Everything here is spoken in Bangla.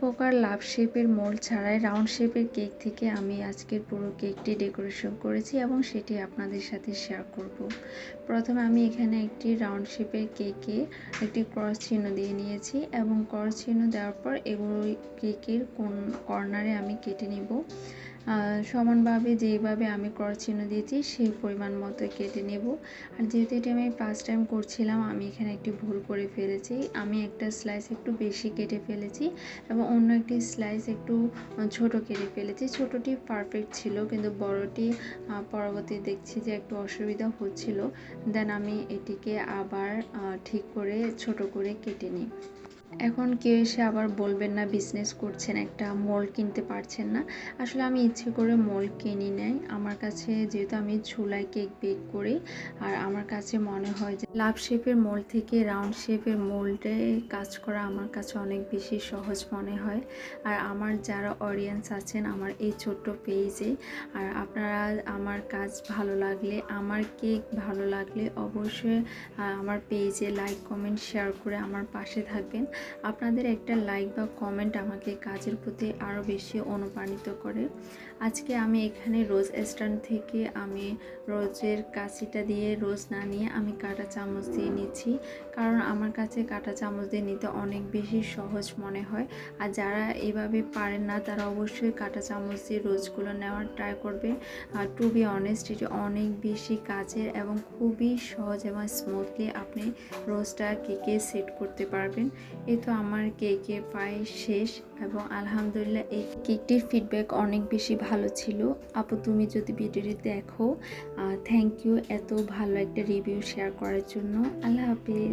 প্রকার লাভ শেপের মোল ছাড়াই রাউন্ড শেপের কেক থেকে আমি আজকের পুরো কেকটি ডেকোরেশন করেছি এবং সেটি আপনাদের সাথে শেয়ার করব। প্রথমে আমি এখানে একটি রাউন্ড শেপের কেকে একটি ক্রস চিহ্ন দিয়ে নিয়েছি এবং ক্রস চিহ্ন দেওয়ার পর এগুলো কেকের কোন কর্নারে আমি কেটে নিব সমানভাবে যেইভাবে আমি ক্রস চিহ্ন দিয়েছি, সেই পরিমাণ মতো কেটে নেব। আর যেহেতু এটা আমি ফার্স্ট টাইম করছিলাম, আমি এখানে একটি ভুল করে ফেলেছি। আমি একটা স্লাইস একটু বেশি কেটে ফেলেছি এবং অন্য একটি স্লাইস একটু ছোট কেটে ফেলেছি। ছোটটি পারফেক্ট ছিল, কিন্তু বড়টি পরবর্তী দেখছি যে একটু অসুবিধা হচ্ছিল। দেন আমি এটিকে আবার ঠিক করে, ছোট করে কেটে নিই। এখন কেউ এসে আবার বলবেন না বিজনেস করছেন, একটা মোল্ড কিনতে পারছেন না। আসলে আমি ইচ্ছে করে মোল্ড কিনি নাই। আমার কাছে যেহেতু আমি ঝুলাই কেক বেক করি, আর আমার কাছে মনে হয় যে লাভ শেপের মোল্ড থেকে রাউন্ড শেপের মোল্ডে কাজ করা আমার কাছে অনেক বেশি সহজ মনে হয়। আর আমার যারা অডিয়েন্স আছেন, আমার এই ছোট্ট পেজে আর আপনারা আমার কাজ ভালো লাগলে, আমার কেক ভালো লাগলে অবশ্যই আমার পেজে লাইক কমেন্ট শেয়ার করে আমার পাশে থাকবেন। আপনাদের একটা লাইক বা কমেন্ট আমাকে কাজের প্রতি আরও বেশি অনুপ্রাণিত করে। আজকে আমি এখানে রোজ স্ট্যান্ড থেকে আমি রোজের কাছিটা দিয়ে রোজ না নিয়ে আমি কাঁটা চামচ দিয়ে নিচ্ছি। কারণ আমার কাছে কাঁটা চামচ দিয়ে নিতে অনেক বেশি সহজ মনে হয়। আর যারা এভাবে পারেন না, তারা অবশ্যই কাঁটা চামচ দিয়ে রোজগুলো নেওয়ার ট্রাই করবে আর টু বি অনেস্ট, এটি অনেক বেশি কাজের এবং খুবই সহজ এবং স্মুথলি আপনি রোজটা কেকে সেট করতে পারবেন। এই তো আমার কেকে প্রায় শেষ এবং আলহামদুলিল্লাহ এই কেকটির ফিডব্যাক অনেক বেশি ভালো ছিল। আপু, তুমি যদি ভিডিওটি দেখো থ্যাংক ইউ এত ভালো একটা রিভিউ শেয়ার করার জন্য। আল্লাহ হাফিজ।